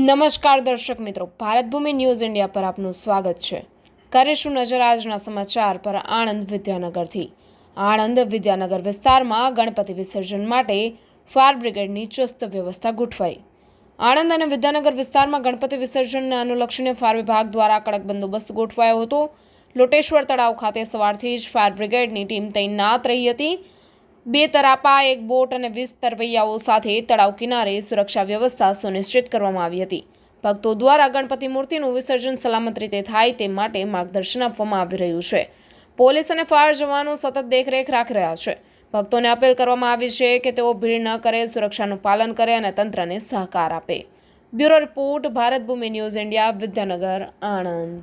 નમસ્કાર દર્શક મિત્રો, ભારતભૂમિ ન્યૂઝ ઇન્ડિયા પર આપનું સ્વાગત છે. કરીશું નજર આજના સમાચાર પર આણંદ વિદ્યાનગરથી? આણંદ વિદ્યાનગર વિસ્તારમાં ગણપતિ વિસર્જન માટે ફાયર બ્રિગેડની ચુસ્ત વ્યવસ્થા ગોઠવાઈ. આણંદ અને વિદ્યાનગર વિસ્તારમાં ગણપતિ વિસર્જનને અનુલક્ષીને ફાયર વિભાગ દ્વારા કડક બંદોબસ્ત ગોઠવાયો હતો. લોટેશ્વર તળાવ ખાતે સવારથી જ ફાયર બ્રિગેડની ટીમ તૈનાત રહી હતી. બે તરાપા, એક બોટ અને વીસ તરવૈયાઓ સાથે તળાવ કિનારે સુરક્ષા વ્યવસ્થા સુનિશ્ચિત કરવામાં આવી હતી. ભક્તો દ્વારા ગણપતિ મૂર્તિનું વિસર્જન સલામત રીતે થાય તે માટે માર્ગદર્શન આપવામાં આવી રહ્યું છે. પોલીસ અને ફાયર જવાનો સતત દેખરેખ રાખી રહ્યા છે. ભક્તોને અપીલ કરવામાં આવી છે કે તેઓ ભીડ ન કરે, સુરક્ષાનું પાલન કરે અને તંત્રને સહકાર આપે. Bureau report, Bharat Bhumi news India, Vidyanagar, Anand.